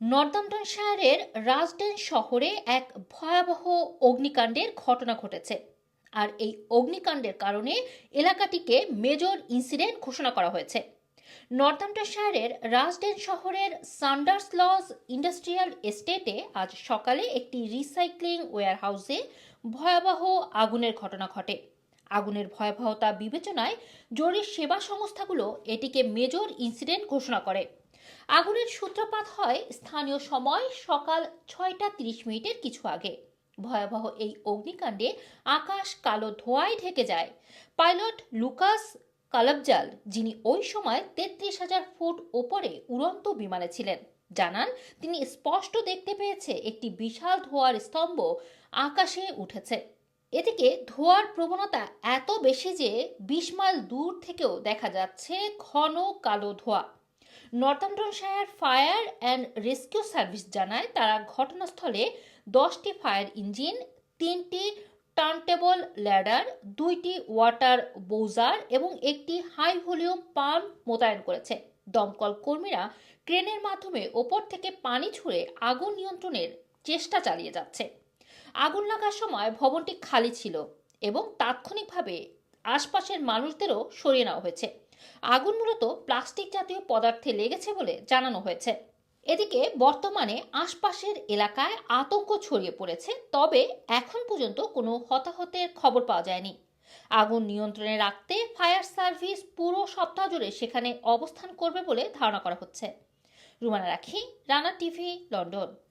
নর্দাম্পটনশায়ারের রাজডেন শহরে এক ভয়াবহ অগ্নিকাণ্ডের ঘটনা ঘটেছে। আর এই অগ্নিকাণ্ডের কারণে এলাকাটিকে মেজর ইনসিডেন্ট ঘোষণা করা হয়েছে। নর্দাম্পটনশায়ারের রাজডেন শহরের সান্ডার্স লজ ইন্ডাস্ট্রিয়াল এস্টেটে আজ সকালে একটি রিসাইক্লিং ওয়্যারহাউসে ভয়াবহ আগুনের ঘটনা ঘটে। আগুনের ভয়াবহতা বিবেচনায় জরুরি সেবা সংস্থাগুলো এটিকে মেজর ইনসিডেন্ট ঘোষণা করে। আগুনের সূত্রপাত হয় স্থানীয় সময় সকাল ছয়টা তিরিশ মিনিটের কিছু আগে। ভয়াবহ এই অগ্নিকাণ্ডে আকাশ কালো ধোঁয়ায় ঢেকে যায়। পাইলট লুকাস কালাবজাল, যিনি ওই সময় তেত্রিশ হাজার ফুট ওপরে উড়ন্ত বিমানে ছিলেন, জানান তিনি স্পষ্ট দেখতে পেয়েছে একটি বিশাল ধোঁয়ার স্তম্ভ আকাশে উঠেছে। এদিকে ধোঁয়ার প্রবণতা এত বেশি যে বিশ মাইল দূর থেকেও দেখা যাচ্ছে ঘন কালো ধোঁয়া। Northamptonshire fire and rescue service জানায় তারা ঘটনাস্থলে দশটি ফায়ার ইঞ্জিন, তিনটি টার্নটেবল ল্যাডার, দুইটি ওয়াটার বোজার এবং একটি হাই ভলিউম পাম্প মোতায়েন করেছে। দমকল কর্মীরা ক্রেনের মাধ্যমে ওপর থেকে পানি ছুঁড়ে আগুন নিয়ন্ত্রণের চেষ্টা চালিয়ে যাচ্ছে। আগুন লাগার সময় ভবনটি খালি ছিল এবং তাৎক্ষণিকভাবে আশপাশের মানুষদেরও সরিয়ে নেওয়া হয়েছে। আগুন মূলত প্লাস্টিক জাতীয় পদার্থে লেগেছে বলে জানানো হয়েছে। এদিকে বর্তমানে আশপাশের এলাকায় আতঙ্ক ছড়িয়ে পড়েছে, তবে এখন পর্যন্ত কোনো হতাহতের খবর পাওয়া যায়নি। আগুন নিয়ন্ত্রণে রাখতে ফায়ার সার্ভিস পুরো সপ্তাহ জুড়ে সেখানে অবস্থান করবে বলে ধারণা করা হচ্ছে। রুমানা রাখি, রানা টিভি, লন্ডন।